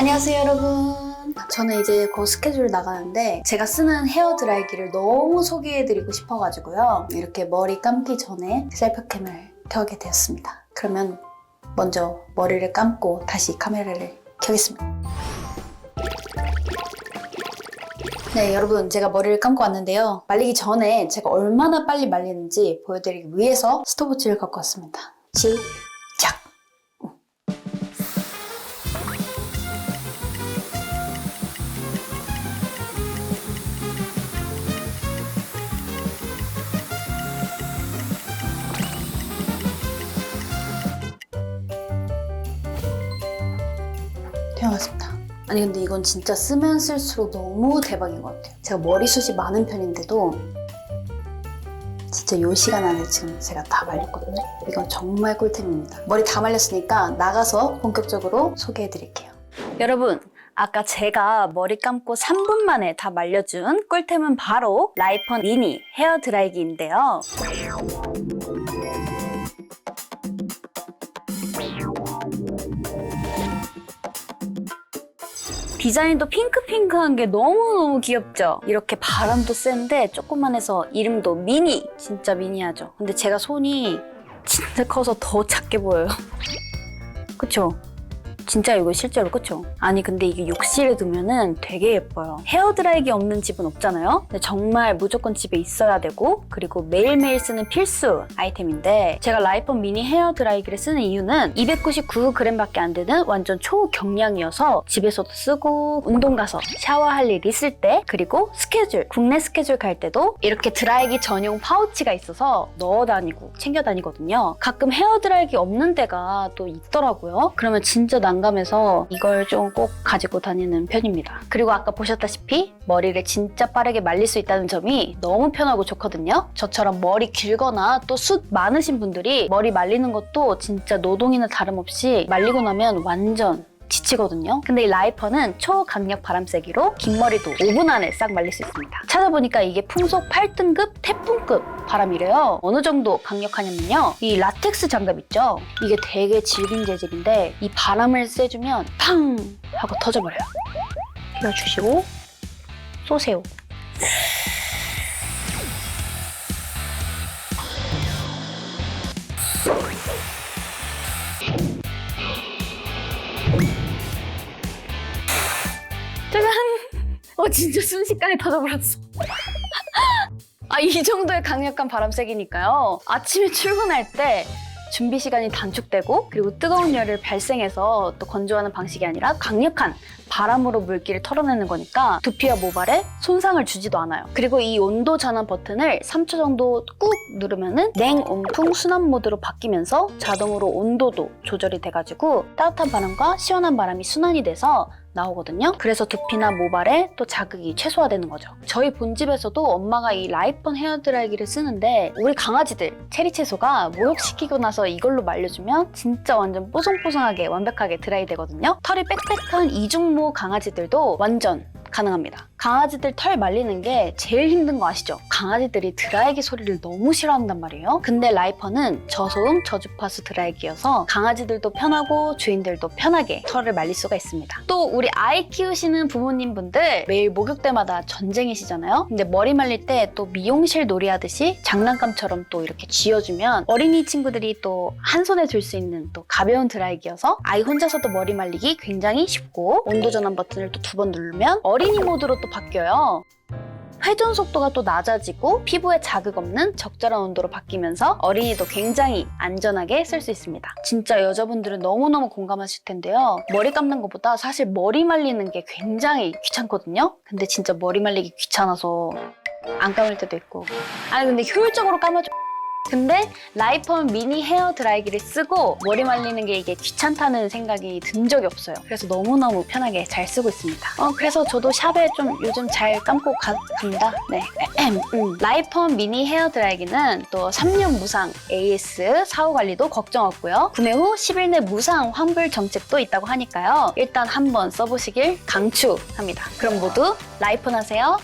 안녕하세요 여러분. 저는 이제 곧 스케줄 나가는데 제가 쓰는 헤어 드라이기를 너무 소개해드리고 싶어가지고요. 이렇게 머리 감기 전에 셀프캠을 켜게 되었습니다. 그러면 먼저 머리를 감고 다시 카메라를 켜겠습니다. 네 여러분 제가 머리를 감고 왔는데요. 말리기 전에 제가 얼마나 빨리 말리는지 보여드리기 위해서 스톱워치를 갖고 왔습니다. 시작 되어갔습니다. 아니 근데 이건 진짜 쓰면 쓸수록 너무 대박인 것 같아요. 제가 머리숱이 많은 편인데도 진짜 요 시간 안에 지금 제가 다 말렸거든요. 이건 정말 꿀템입니다. 머리 다 말렸으니까 나가서 본격적으로 소개해드릴게요. 여러분 아까 제가 머리 감고 3분 만에 다 말려준 꿀템은 바로 라이펀 미니 헤어 드라이기인데요. 디자인도 핑크핑크한 게 너무너무 귀엽죠? 이렇게 바람도 센데 조그만해서 이름도 미니! 진짜 미니하죠? 근데 제가 손이 진짜 커서 더 작게 보여요. 그쵸? 진짜 이거 실제로 그쵸? 아니 근데 이게 욕실에 두면은 되게 예뻐요. 헤어드라이기 없는 집은 없잖아요? 근데 정말 무조건 집에 있어야 되고 그리고 매일매일 쓰는 필수 아이템인데 제가 라이펀 미니 헤어드라이기를 쓰는 이유는 299g밖에 안 되는 완전 초경량이어서 집에서도 쓰고 운동 가서 샤워할 일 있을 때 그리고 스케줄 국내 스케줄 갈 때도 이렇게 드라이기 전용 파우치가 있어서 넣어 다니고 챙겨 다니거든요. 가끔 헤어드라이기 없는 데가 또 있더라고요. 그러면 진짜 난 감해서 이걸 좀 꼭 가지고 다니는 편입니다. 그리고 아까 보셨다시피 머리를 진짜 빠르게 말릴 수 있다는 점이 너무 편하고 좋거든요. 저처럼 머리 길거나 또 숱 많으신 분들이 머리 말리는 것도 진짜 노동이나 다름없이 말리고 나면 완전 지치거든요. 근데 이 라이퍼는 초강력 바람쐬기로 긴 머리도 5분 안에 싹 말릴 수 있습니다. 찾아보니까 이게 풍속 8등급 태풍급 바람이래요. 어느 정도 강력하냐면요. 이 라텍스 장갑 있죠? 이게 되게 질긴 재질인데 이 바람을 쐬주면 팡! 하고 터져버려요. 펴주시고 쏘세요. 어 진짜 순식간에 터져버렸어. 아 이 정도의 강력한 바람 세기니까요. 아침에 출근할 때 준비 시간이 단축되고 그리고 뜨거운 열을 발생해서 또 건조하는 방식이 아니라 강력한 바람으로 물기를 털어내는 거니까 두피와 모발에 손상을 주지도 않아요. 그리고 이 온도 전환 버튼을 3초 정도 꾹 누르면은 냉온풍 순환 모드로 바뀌면서 자동으로 온도도 조절이 돼가지고 따뜻한 바람과 시원한 바람이 순환이 돼서 나오거든요. 그래서 두피나 모발에 또 자극이 최소화되는 거죠. 저희 본집에서도 엄마가 이 라이펀 헤어드라이기를 쓰는데 우리 강아지들 체리 채소가 목욕시키고 나서 이걸로 말려주면 진짜 완전 뽀송뽀송하게 완벽하게 드라이 되거든요. 털이 빽빽한 이중모 강아지들도 완전 가능합니다. 강아지들 털 말리는 게 제일 힘든 거 아시죠? 강아지들이 드라이기 소리를 너무 싫어한단 말이에요. 근데 라이퍼는 저소음 저주파수 드라이기여서 강아지들도 편하고 주인들도 편하게 털을 말릴 수가 있습니다. 또 우리 아이 키우시는 부모님 분들 매일 목욕 때마다 전쟁이시잖아요. 근데 머리 말릴 때 또 미용실 놀이 하듯이 장난감처럼 또 이렇게 쥐어주면 어린이 친구들이 또 한 손에 들 수 있는 또 가벼운 드라이기여서 아이 혼자서도 머리 말리기 굉장히 쉽고 온도 전환 버튼을 또 두 번 누르면 어린이 모드로 또 바뀌어요. 회전 속도가 또 낮아지고 피부에 자극 없는 적절한 온도로 바뀌면서 어린이도 굉장히 안전하게 쓸 수 있습니다. 진짜 여자분들은 너무너무 공감하실 텐데요. 머리 감는 것보다 사실 머리 말리는 게 굉장히 귀찮거든요. 근데 진짜 머리 말리기 귀찮아서 안 감을 때도 있고. 아니 근데 효율적으로 감아줘. 근데 라이펀 미니 헤어 드라이기를 쓰고 머리 말리는 게 이게 귀찮다는 생각이 든 적이 없어요. 그래서 너무너무 편하게 잘 쓰고 있습니다. 어, 그래서 저도 샵에 좀 요즘 잘 감고 가, 갑니다. 네. 음. 라이펀 미니 헤어 드라이기는 또 3년 무상 AS 사후 관리도 걱정 없고요. 구매 후 10일 내 무상 환불 정책도 있다고 하니까요. 일단 한번 써보시길 강추합니다. 그럼 모두 라이펀 하세요.